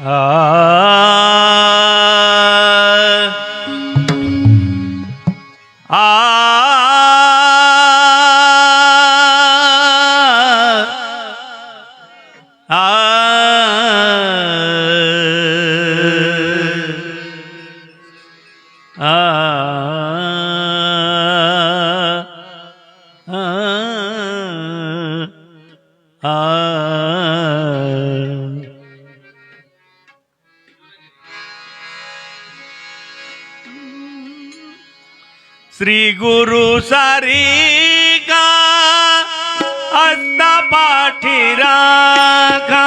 Ah. Shri गुरु सारी का असता पाठी राखा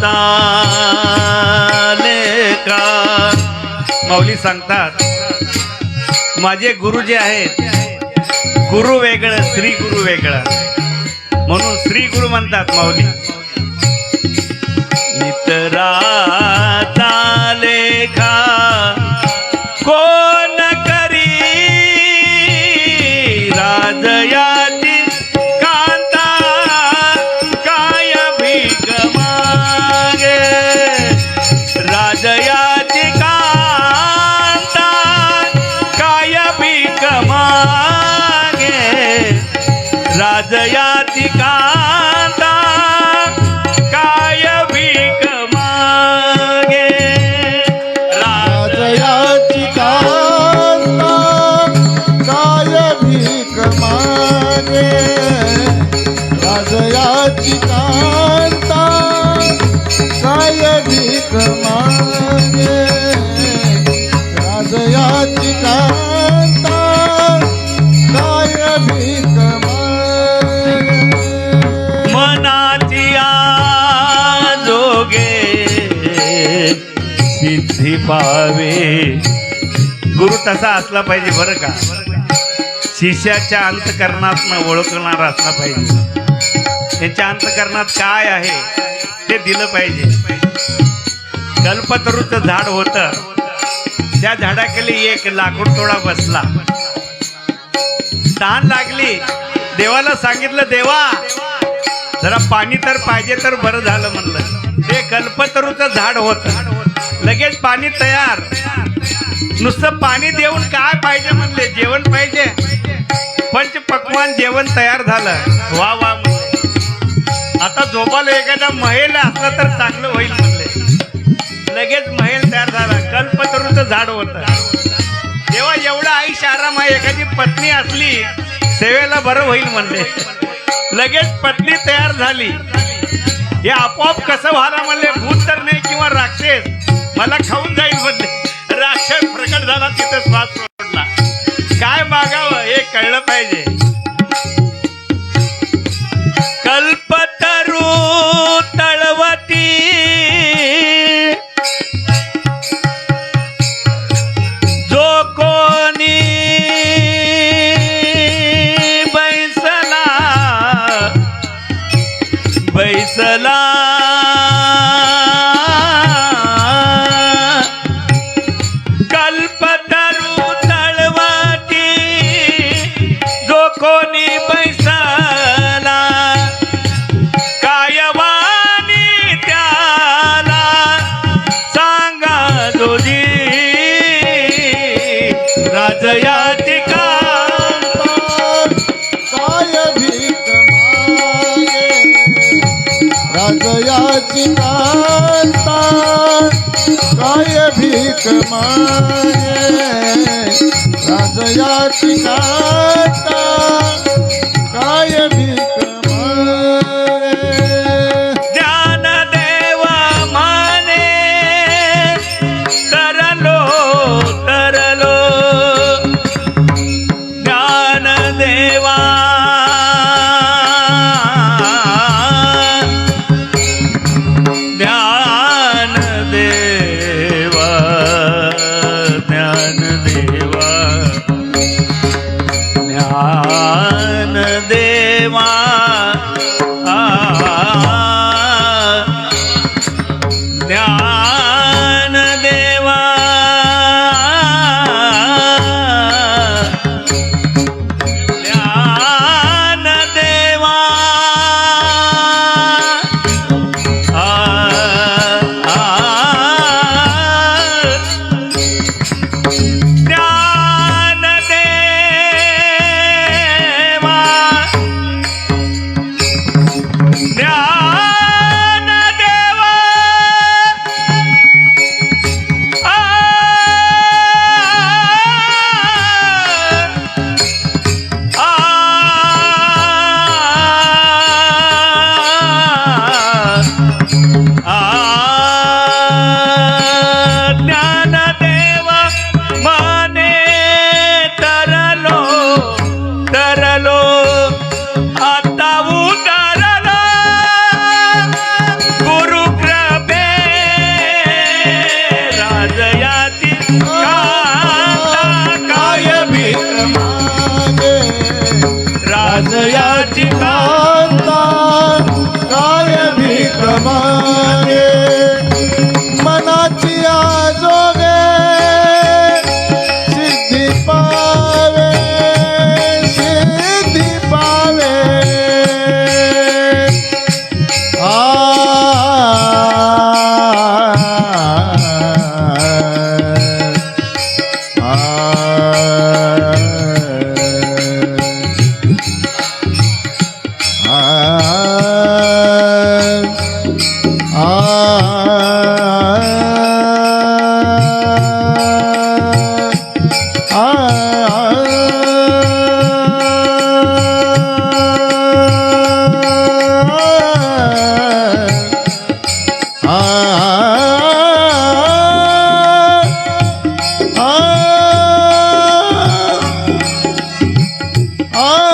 इतराचा लेखा माऊली सांगतात माझे गुरु जे आहेत गुरु वेगळं श्री गुरु वेगळं. म्हणून श्री गुरु म्हणतात माऊली. राजयाची कांता काय भीक मागे राजयाची कांता काय भीक मागे जोगे सिद्धी पावे. गुरु तसा असला पाहिजे बरं का? शिष्याच्या अंतकरणात ओळखणार असला पाहिजे. त्याच्या अंतकरणात काय आहे ते दिलं पाहिजे. कल्पतरूचं झाड होतं. त्या झाडाखाली एक लाकूड तोडा बसला. तहान लागली. देवाला सांगितलं देवा जरा पाणी तर पाहिजे तर बरं झालं म्हणलं. ते कल्पतरूचं झाड होत. लगेच पाणी तयार. नुसतं पाणी देऊन काय पाहिजे म्हणले? जेवण पाहिजे. पंच पकवान जेवण तयार झालं. वा वा आता झोपाला एखादा महेल असला तर चांगलं होईल म्हणले. लगेच महेल तयार झाला. कल्पतरूचं झाड होतं. तेव्हा एवढा आयुष्य आराम आहे एखादी पत्नी असली सेवेला बरं होईल म्हणले. लगेच पत्नी तयार झाली. हे आपोआप कसं व्हायला म्हणले? भूत तर नाही किंवा राक्षस मला खाऊन जाईल म्हणले. राक्षस प्रकट झाला तिथे श्वास सोडला. काय मागावं हे कळलं पाहिजे. कल्पतरू तळवती राजयाची कांता काय भीक माये। राजयाची कांता દાન દેવા Oh!